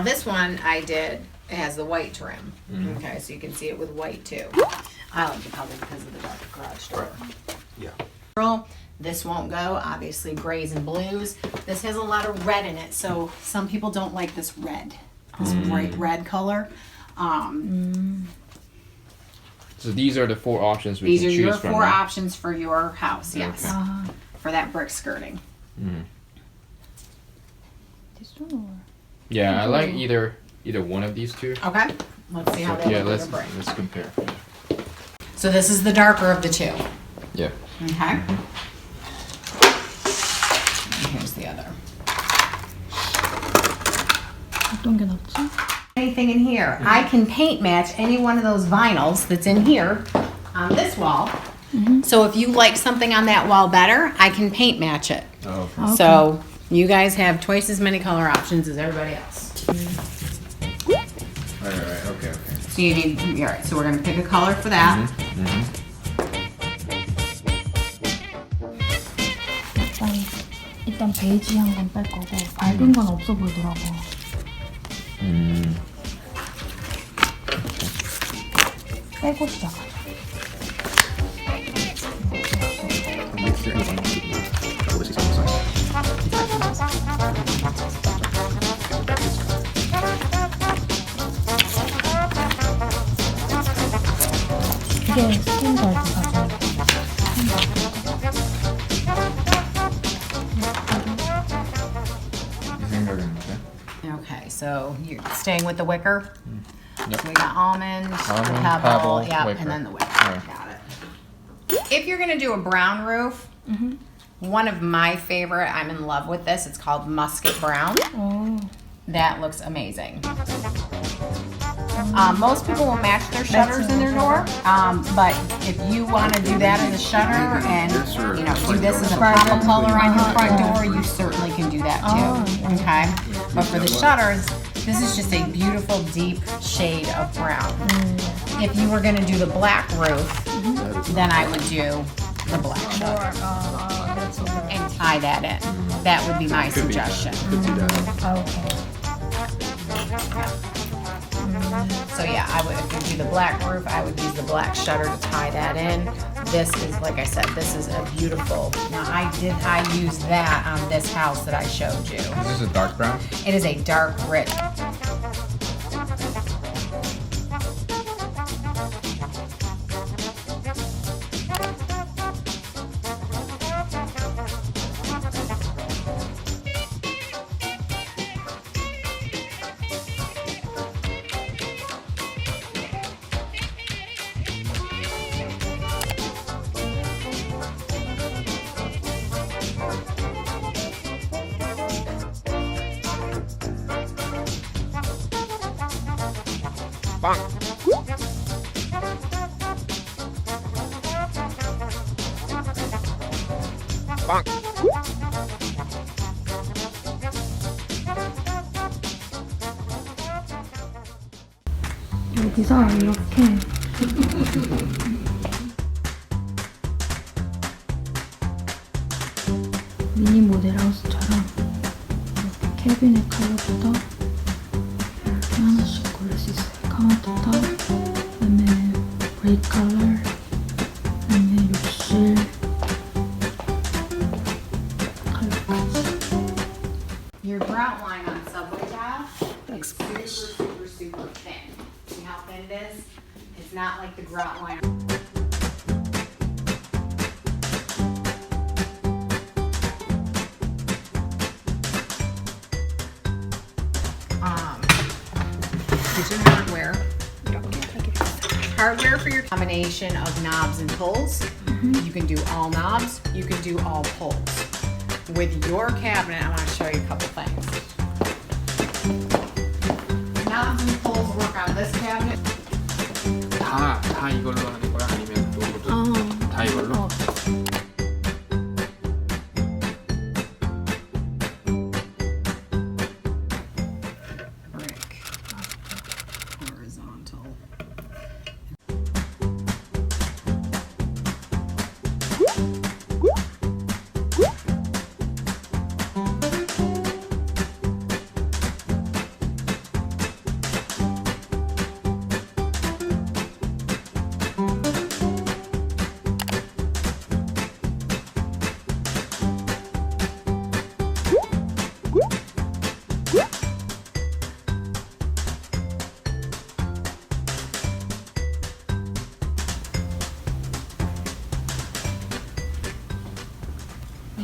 Now this one I did, it has the white trim. Mm-hmm. Okay, so you can see it with white too. I like the color because of the dark garage door. Yeah. Pearl, This won't go, obviously grays and blues. This has a lot of red in it, so some people don't like this red, this mm. bright red color. Um, So these are the four options we these can are choose your from. four right? options for your house, yes, Okay. 아, for that brick skirting. this one or? Yeah, I like either either one of these two. Okay, let's see how So, they yeah, look with let's the brick. let's compare. So this is the darker of the two. Yeah. Okay. And here's the other. 어떤 게 낫지? Anything in here. I can paint match any one of those vinyls that's in here on this wall. So if you like something on that wall better, I can paint match it. Oh. Okay. So you guys have twice as many color options as everybody else. Right, right, right. Okay, okay. So you need, all right, so we're gonna pick a color for that. 일단 일단 베이지한 건 뺄 거고 밝은 건 없어 보이더라고. 음. 빼고 시작하자. 이게 스탠다드 가져. 이 생각인데. Okay, so you're staying with the wicker? Yep. So we got almond, the Almond, pebble, pebble, yep, wicker. and then the wicker. Alright. Got it. If you're gonna do a brown roof, one of my favorite, I'm in love with this. It's called musket brown. 어. that looks amazing. Um, most people will match their shutters in their door, um, but if you want to do that in the shutter and you know do this as a pop color on your front door, you certainly can do that too. Oh, okay, but for the shutters, this is just a beautiful deep shade of brown. Mm. If you were going to do the black roof, then I would do the black shutter oh, and tie that in. That would be my suggestion. Okay. So yeah, I would, if you do the black roof, I would use the black shutter to tie that in. This is, like I said, this is a beautiful, now I did, I use that on this house that I showed you. Is this a dark brown? It is a dark rich. 여기서 이렇게. 미니 모델하우스처럼 이렇게 캐비넷 컬러부터 red color and then 실 Your brown line on Subway tab is super, super, super thin. See how thin it is? It's not like the grout line. Um, kitchen hardware hardware for your combination of knobs and pulls. Mm-hmm. You can do all knobs, you can do all pulls. With your cabinet, I want to show you a couple things. Knobs and pulls work on this cabinet. Ah, ah, you go to the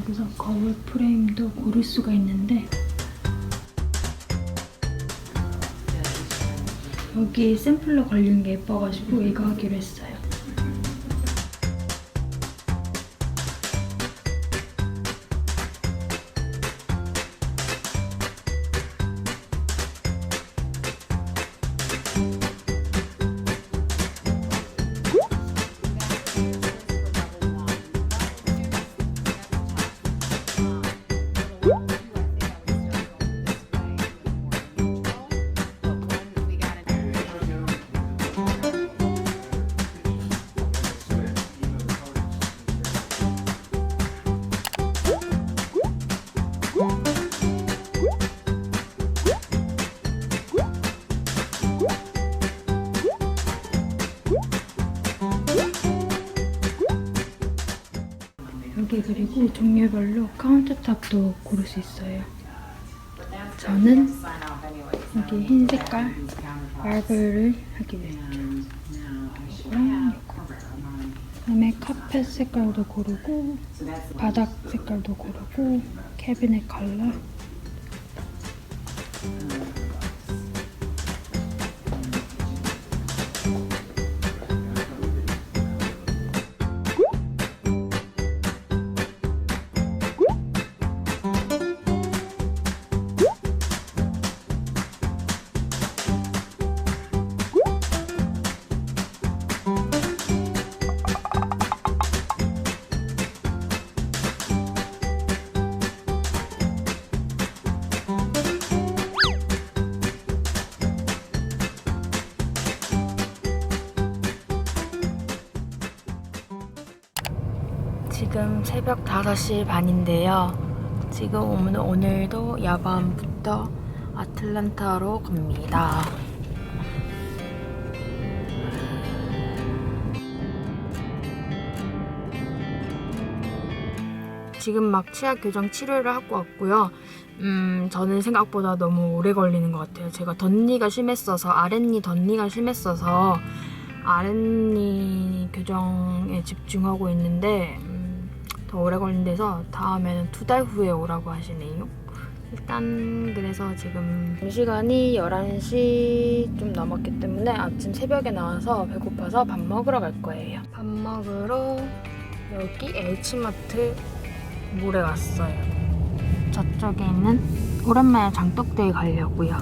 여기서 거울 프레임도 고를 수가 있는데 여기 샘플로 걸린 게 예뻐가지고 이거 하기로 했어요. 그리고 종류별로 카운터탑도 고를 수 있어요. 저는 여기 흰 색깔 마블을 하기로 했죠. 이거랑 이거. 그다음에 카펫 색깔도 고르고 바닥 색깔도 고르고 캐비넷 컬러 지금 새벽 5시 반인데요. 지금 오늘, 오늘도 야밤부터 아틀란타로 갑니다. 지금 막 치아 교정 치료를 하고 왔고요. 음, 저는 생각보다 너무 오래 걸리는 것 같아요. 제가 덧니가 심했어서, 아랫니 덧니가 심했어서, 아랫니 교정에 집중하고 있는데, 음, 더 오래 걸린대서 다음에는 두 달 후에 오라고 하시네요. 일단 그래서 지금 시간이 11시 좀 넘었기 때문에 아침 새벽에 나와서 배고파서 밥 먹으러 갈 거예요. 밥 먹으러 여기 H마트 몰에 왔어요. 저쪽에 있는 오랜만에 장독대에 가려고요.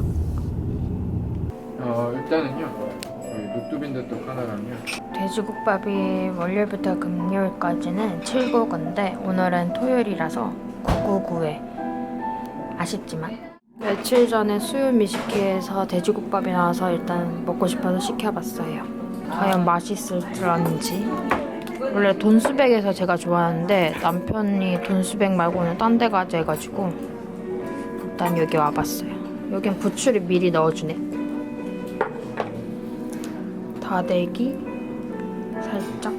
어 일단은요 그 녹두빈다떡 하나랑요 돼지국밥이 월요일부터 금요일까지는 799인데 오늘은 토요일이라서 999에 아쉽지만 며칠 전에 수요 미식회에서 돼지국밥이 나와서 일단 먹고 싶어서 시켜봤어요. 과연 맛있을런지. 원래 돈수백에서 제가 좋아하는데 남편이 돈수백 말고는 딴 데 가자 해가지고 일단 여기 와봤어요. 여긴 부추를 미리 넣어주네. 다대기 살짝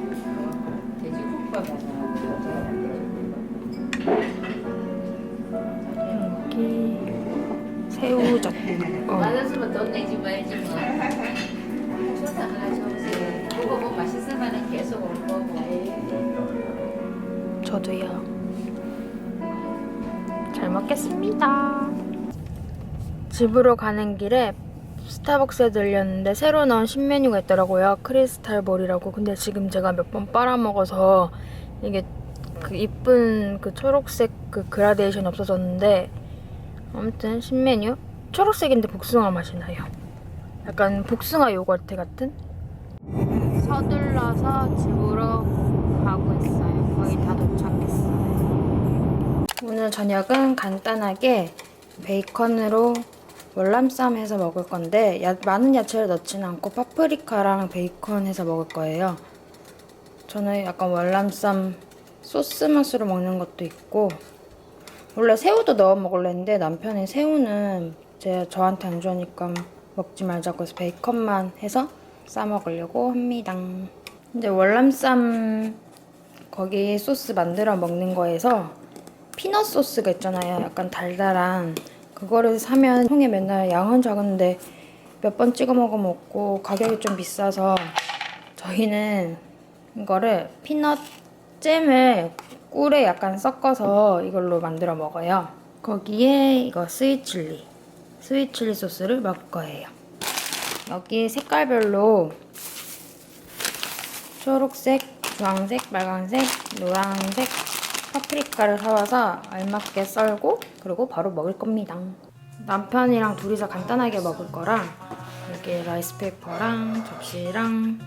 여기 어. 계속 올 거고. 저도요 잘 먹겠습니다 집으로 가는 길에 스타벅스에 들렸는데 새로 나온 신메뉴가 있더라고요. 크리스탈 볼이라고. 근데 지금 제가 몇 번 빨아먹어서 이게 그 이쁜 그 초록색 그 그라데이션이 없어졌는데 아무튼 신메뉴? 초록색인데 복숭아 맛이 나요. 약간 복숭아 요거트 같은? 서둘러서 집으로 가고 있어요. 거의 다 도착했어요. 오늘 저녁은 간단하게 베이컨으로 월남쌈 해서 먹을 건데 야- 많은 야채를 넣지는 않고 파프리카랑 베이컨 해서 먹을 거예요. 저는 약간 월남쌈 소스 맛으로 먹는 것도 있고 원래 새우도 넣어 먹으려 했는데 남편이 새우는 제 저한테 안 좋으니까 먹지 말자고 해서 베이컨만 해서 싸 먹으려고 합니다. 근데 월남쌈 거기 소스 만들어 먹는 거에서 피넛 소스가 있잖아요. 약간 달달한 그거를 사면 통에 맨날 양은 작은데 몇 번 찍어 먹어 먹고 가격이 좀 비싸서 저희는 이거를 피넛 잼을 꿀에 약간 섞어서 이걸로 만들어 먹어요. 거기에 이거 스위칠리, 스위칠리 소스를 먹을 거예요. 여기 색깔별로 초록색, 주황색, 빨간색, 노란색 파프리카를 사와서 알맞게 썰고 그리고 바로 먹을 겁니다. 남편이랑 둘이서 간단하게 먹을 거라 여기 라이스페이퍼랑 접시랑